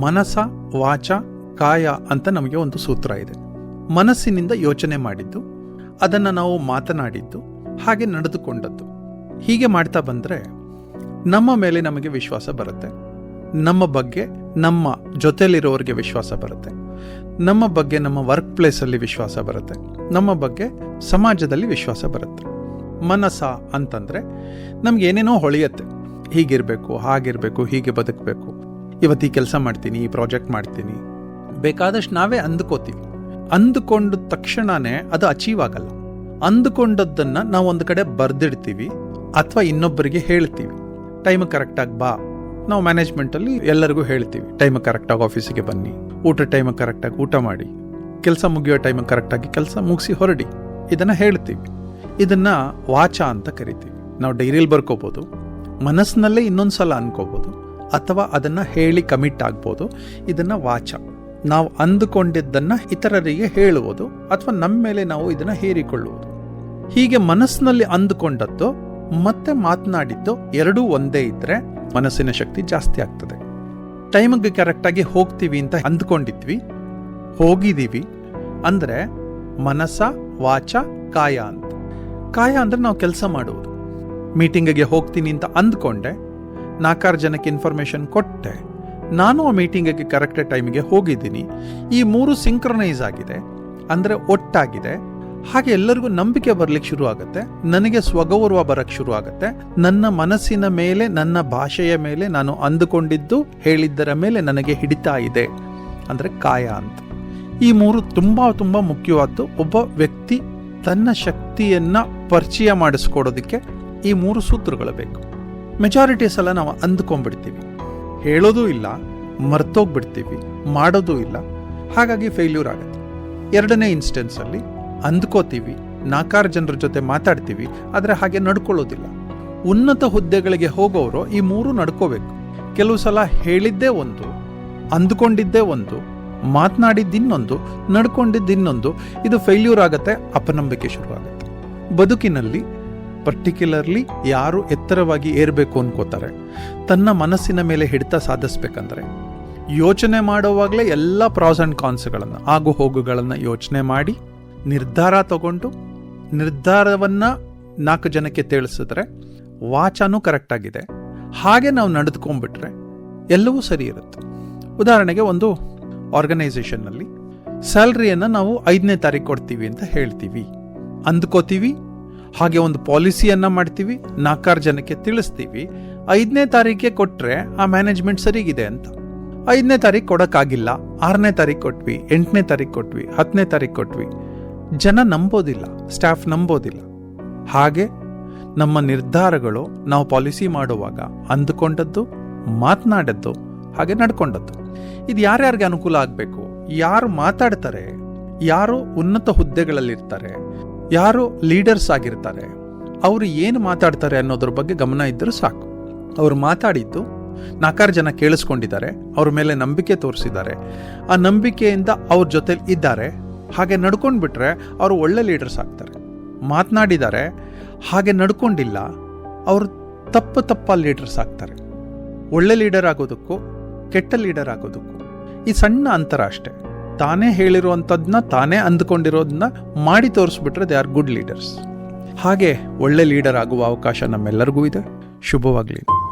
ಮನಸ, ವಾಚ, ಕಾಯ ಅಂತ ನಮಗೆ ಒಂದು ಸೂತ್ರ ಇದೆ. ಮನಸ್ಸಿನಿಂದ ಯೋಚನೆ ಮಾಡಿದ್ದು, ಅದನ್ನು ನಾವು ಮಾತನಾಡಿದ್ದು, ಹಾಗೆ ನಡೆದುಕೊಂಡದ್ದು. ಹೀಗೆ ಮಾಡ್ತಾ ಬಂದರೆ, ನಮ್ಮ ಮೇಲೆ ನಮಗೆ ವಿಶ್ವಾಸ ಬರುತ್ತೆ. ನಮ್ಮ ಬಗ್ಗೆ ನಮ್ಮ ಜೊತೆಯಲ್ಲಿರೋರಿಗೆ ವಿಶ್ವಾಸ ಬರುತ್ತೆ. ನಮ್ಮ ಬಗ್ಗೆ ನಮ್ಮ ವರ್ಕ್ ಪ್ಲೇಸಲ್ಲಿ ವಿಶ್ವಾಸ ಬರುತ್ತೆ. ನಮ್ಮ ಬಗ್ಗೆ ಸಮಾಜದಲ್ಲಿ ವಿಶ್ವಾಸ ಬರುತ್ತೆ. ಮನಸ ಅಂತಂದ್ರೆ, ನಮ್ಗೆ ಏನೇನೋ ಹೊಳೆಯುತ್ತೆ. ಹೀಗಿರಬೇಕು, ಹಾಗಿರಬೇಕು, ಹೀಗೆ ಬದುಕಬೇಕು. ಇವತ್ತು ಈ ಕೆಲಸ ಮಾಡ್ತೀನಿ, ಈ ಪ್ರಾಜೆಕ್ಟ್ ಮಾಡ್ತೀನಿ. ಬೇಕಾದಷ್ಟು ನಾವೇ ಅಂದ್ಕೋತೀವಿ. ಅಂದುಕೊಂಡ ತಕ್ಷಣನೇ ಅದು ಅಚೀವ್ ಆಗಲ್ಲ. ಅಂದುಕೊಂಡದ್ದನ್ನು ನಾವು ಒಂದು ಕಡೆ ಬರ್ದಿಡ್ತೀವಿ ಅಥವಾ ಇನ್ನೊಬ್ಬರಿಗೆ ಹೇಳ್ತೀವಿ. ಟೈಮ್ ಕರೆಕ್ಟಾಗಿ ಬಾ. ನಾವು ಮ್ಯಾನೇಜ್ಮೆಂಟಲ್ಲಿ ಎಲ್ಲರಿಗೂ ಹೇಳ್ತೀವಿ ಟೈಮ್ ಕರೆಕ್ಟಾಗಿ ಆಫೀಸಿಗೆ ಬನ್ನಿ. ಊಟ ಟೈಮ್ ಕರೆಕ್ಟಾಗಿ ಊಟ ಮಾಡಿ. ಕೆಲಸ ಮುಗಿಯೋ ಟೈಮ್ ಕರೆಕ್ಟಾಗಿ ಕೆಲಸ ಮುಗಿಸಿ ಹೊರಡಿ. ಇದನ್ನ ಹೇಳ್ತೀವಿ. ಇದನ್ನ ವಾಚ ಅಂತ ಕರಿತೀವಿ. ನಾವು ಡೈರಿಯಲ್ಲಿ ಬರ್ಕೋಬೋದು. ಮನಸ್ಸಿನಲ್ಲೇ ಇನ್ನೊಂದು ಸಲ ಅನ್ಕೋಬೋದು. ಅಥವಾ ಅದನ್ನು ಹೇಳಿ ಕಮಿಟ್ ಆಗ್ಬೋದು. ಇದನ್ನು ವಾಚ. ನಾವು ಅಂದುಕೊಂಡಿದ್ದನ್ನು ಇತರರಿಗೆ ಹೇಳುವುದು ಅಥವಾ ನಮ್ಮ ಮೇಲೆ ನಾವು ಇದನ್ನು ಹೇರಿಕೊಳ್ಳುವುದು. ಹೀಗೆ ಮನಸ್ಸಿನಲ್ಲಿ ಅಂದುಕೊಂಡದ್ದು, ಮತ್ತೆ ಮಾತನಾಡಿದ್ದು ಎರಡೂ ಒಂದೇ ಇದ್ದರೆ ಮನಸ್ಸಿನ ಶಕ್ತಿ ಜಾಸ್ತಿ ಆಗ್ತದೆ. ಟೈಮಿಗೆ ಕರೆಕ್ಟಾಗಿ ಹೋಗ್ತೀವಿ ಅಂತ ಅಂದ್ಕೊಂಡಿದ್ವಿ ಹೋಗಿದ್ದೀವಿ ಅಂದ್ರೆ ಮನಸ್ಸ ವಾಚ, ಕಾಯ ಅಂತ. ಕಾಯ ಅಂದ್ರೆ ನಾವು ಕೆಲಸ ಮಾಡುವುದು. ಮೀಟಿಂಗಿಗೆ ಹೋಗ್ತೀನಿ ಅಂತ ಅಂದ್ಕೊಂಡೆ ನಾಲ್ಕಾರು ಜನಕ್ಕೆ ಇನ್ಫಾರ್ಮೇಶನ್ ಕೊಟ್ಟೆ. ನಾನು ಆ ಮೀಟಿಂಗಿಗೆ ಕರೆಕ್ಟ್ ಟೈಮಿಗೆ ಹೋಗಿದ್ದೀನಿ. ಈ ಮೂರು ಸಿಂಕ್ರನೈಸ್ ಆಗಿದೆ. ಅಂದರೆ ಒಟ್ಟಾಗಿದೆ. ಹಾಗೆ ಎಲ್ಲರಿಗೂ ನಂಬಿಕೆ ಬರ್ಲಿಕ್ಕೆ ಶುರು ಆಗುತ್ತೆ. ನನಗೆ ಸ್ವಗೌರವ ಬರಕ್ಕೆ ಶುರು ಆಗುತ್ತೆ. ನನ್ನ ಮನಸ್ಸಿನ ಮೇಲೆ, ನನ್ನ ಭಾಷೆಯ ಮೇಲೆ ನಾನು ಅಂದುಕೊಂಡಿದ್ದು, ಹೇಳಿದ್ದರ ಮೇಲೆ ನನಗೆ ಹಿಡಿತಾ ಇದೆ. ಅಂದ್ರೆ ಕಾಯ ಅಂತ. ಈ ಮೂರು ತುಂಬಾ ತುಂಬಾ ಮುಖ್ಯವಾದ್ದು. ಒಬ್ಬ ವ್ಯಕ್ತಿ ತನ್ನ ಶಕ್ತಿಯನ್ನ ಪರಿಚಯ ಮಾಡಿಸ್ಕೊಡೋದಕ್ಕೆ ಈ ಮೂರು ಸೂತ್ರಗಳು ಬೇಕು. ಮೆಜಾರಿಟಿ ಸಲ ನಾವು ಅಂದ್ಕೊಂಡ್ಬಿಡ್ತೀವಿ. ಹೇಳೋದೂ ಇಲ್ಲ, ಮರ್ತೋಗ್ಬಿಡ್ತೀವಿ, ಮಾಡೋದೂ ಇಲ್ಲ. ಹಾಗಾಗಿ ಫೇಲ್ಯೂರ್ ಆಗುತ್ತೆ. ಎರಡನೇ ಇನ್ಸ್ಟೆನ್ಸಲ್ಲಿ ಅಂದ್ಕೋತೀವಿ ನಾಕಾರ ಜನರ ಜೊತೆ ಮಾತಾಡ್ತೀವಿ, ಆದರೆ ಹಾಗೆ ನಡ್ಕೊಳ್ಳೋದಿಲ್ಲ. ಉನ್ನತ ಹುದ್ದೆಗಳಿಗೆ ಹೋಗೋರು ಈ ಮೂರು ನಡ್ಕೋಬೇಕು. ಕೆಲವು ಸಲ ಹೇಳಿದ್ದೇ ಒಂದು, ಅಂದ್ಕೊಂಡಿದ್ದೇ ಒಂದು, ಮಾತನಾಡಿದ್ದಿನ್ನೊಂದು, ನಡ್ಕೊಂಡಿದ್ದಿನ್ನೊಂದು, ಇದು ಫೇಲ್ಯೂರ್ ಆಗುತ್ತೆ, ಅಪನಂಬಿಕೆ ಶುರುವಾಗುತ್ತೆ. ಬದುಕಿನಲ್ಲಿ ಪರ್ಟಿಕ್ಯುಲರ್ಲಿ ಯಾರು ಎತ್ತರವಾಗಿ ಏರಬೇಕು ಅನ್ಕೋತಾರೆ. ತನ್ನ ಮನಸ್ಸಿನ ಮೇಲೆ ಹಿಡಿತ ಸಾಧಿಸ್ಬೇಕಂದ್ರೆ ಯೋಚನೆ ಮಾಡುವಾಗಲೇ ಎಲ್ಲ ಪ್ರಾಸ್ ಆ್ಯಂಡ್ ಕಾನ್ಸ್ಗಳನ್ನು ಆಗು ಹೋಗುಗಳನ್ನು ಯೋಚನೆ ಮಾಡಿ, ನಿರ್ಧಾರ ತಗೊಂಡು, ನಿರ್ಧಾರವನ್ನು ನಾಲ್ಕು ಜನಕ್ಕೆ ತಿಳಿಸಿದ್ರೆ ವಾಚನೂ ಕರೆಕ್ಟಾಗಿದೆ ಹಾಗೆ ನಾವು ನಡೆದುಕೊಂಡ್ಬಿಟ್ರೆ ಎಲ್ಲವೂ ಸರಿ ಇರುತ್ತೆ. ಉದಾಹರಣೆಗೆ ಒಂದು ಆರ್ಗನೈಸೇಷನ್ನಲ್ಲಿ ಸ್ಯಾಲ್ರಿಯನ್ನು ನಾವು ಐದನೇ ತಾರೀಕು ಕೊಡ್ತೀವಿ ಅಂತ ಹೇಳ್ತೀವಿ. ಅಂದ್ಕೋತೀವಿ ಹಾಗೆ ಒಂದು ಪಾಲಿಸಿಯನ್ನು ಮಾಡ್ತೀವಿ, ನಾಲ್ಕಾರು ಜನಕ್ಕೆ ತಿಳಿಸ್ತೀವಿ. ಐದನೇ ತಾರೀಕಿಗೆ ಕೊಟ್ರೆ ಆ ಮ್ಯಾನೇಜ್ಮೆಂಟ್ ಸರಿಗಿದೆ ಅಂತ. ಐದನೇ ತಾರೀಕು ಕೊಡೋಕ್ಕಾಗಿಲ್ಲ, ಆರನೇ ತಾರೀಕು ಕೊಟ್ವಿ, ಎಂಟನೇ ತಾರೀಕು ಕೊಟ್ವಿ, ಹತ್ತನೇ ತಾರೀಕು ಕೊಟ್ವಿ. ಜನ ನಂಬೋದಿಲ್ಲ, ಸ್ಟಾಫ್ ನಂಬೋದಿಲ್ಲ. ಹಾಗೆ ನಮ್ಮ ನಿರ್ಧಾರಗಳು ನಾವು ಪಾಲಿಸಿ ಮಾಡುವಾಗ ಅಂದುಕೊಂಡದ್ದು, ಮಾತನಾಡದ್ದು, ಹಾಗೆ ನಡ್ಕೊಂಡದ್ದು. ಇದು ಯಾರ್ಯಾರಿಗೆ ಅನುಕೂಲ ಆಗಬೇಕು? ಯಾರು ಮಾತಾಡ್ತಾರೆ? ಯಾರು ಉನ್ನತ ಹುದ್ದೆಗಳಲ್ಲಿರ್ತಾರೆ? ಯಾರು ಲೀಡರ್ಸ್ ಆಗಿರ್ತಾರೆ, ಅವರು ಏನು ಮಾತಾಡ್ತಾರೆ ಅನ್ನೋದ್ರ ಬಗ್ಗೆ ಗಮನ ಇದ್ದರೂ ಸಾಕು. ಅವರು ಮಾತಾಡಿದ್ದು ನಾಲ್ಕಾರು ಜನ ಕೇಳಿಸ್ಕೊಂಡಿದ್ದಾರೆ, ಅವ್ರ ಮೇಲೆ ನಂಬಿಕೆ ತೋರಿಸಿದ್ದಾರೆ. ಆ ನಂಬಿಕೆಯಿಂದ ಅವ್ರ ಜೊತೆ ಇದ್ದಾರೆ, ಹಾಗೆ ನಡ್ಕೊಂಡು ಬಿಟ್ರೆ ಅವರು ಒಳ್ಳೆ ಲೀಡರ್ಸ್ ಆಗ್ತಾರೆ. ಮಾತನಾಡಿದ್ದಾರೆ, ಹಾಗೆ ನಡ್ಕೊಂಡಿಲ್ಲ, ಅವರು ತಪ್ಪು ತಪ್ಪ ಲೀಡರ್ಸ್ ಆಗ್ತಾರೆ. ಒಳ್ಳೆ ಲೀಡರ್ ಆಗೋದಕ್ಕೂ ಕೆಟ್ಟ ಲೀಡರ್ ಆಗೋದಕ್ಕೂ. ಈ ಸಣ್ಣ ಅಂತರ ಅಷ್ಟೇ. ತಾನೇ ಹೇಳಿರುವಂಥದ್ದನ್ನ ತಾನೇ ಅಂದ್ಕೊಂಡಿರೋದನ್ನ ಮಾಡಿ ತೋರಿಸ್ಬಿಟ್ರೆ ದೇ ಆರ್ ಗುಡ್ ಲೀಡರ್ಸ್ ಹಾಗೆ ಒಳ್ಳೆ ಲೀಡರ್ ಆಗುವ ಅವಕಾಶ ನಮ್ಮೆಲ್ಲರಿಗೂ ಇದೆ. ಶುಭವಾಗಲಿ.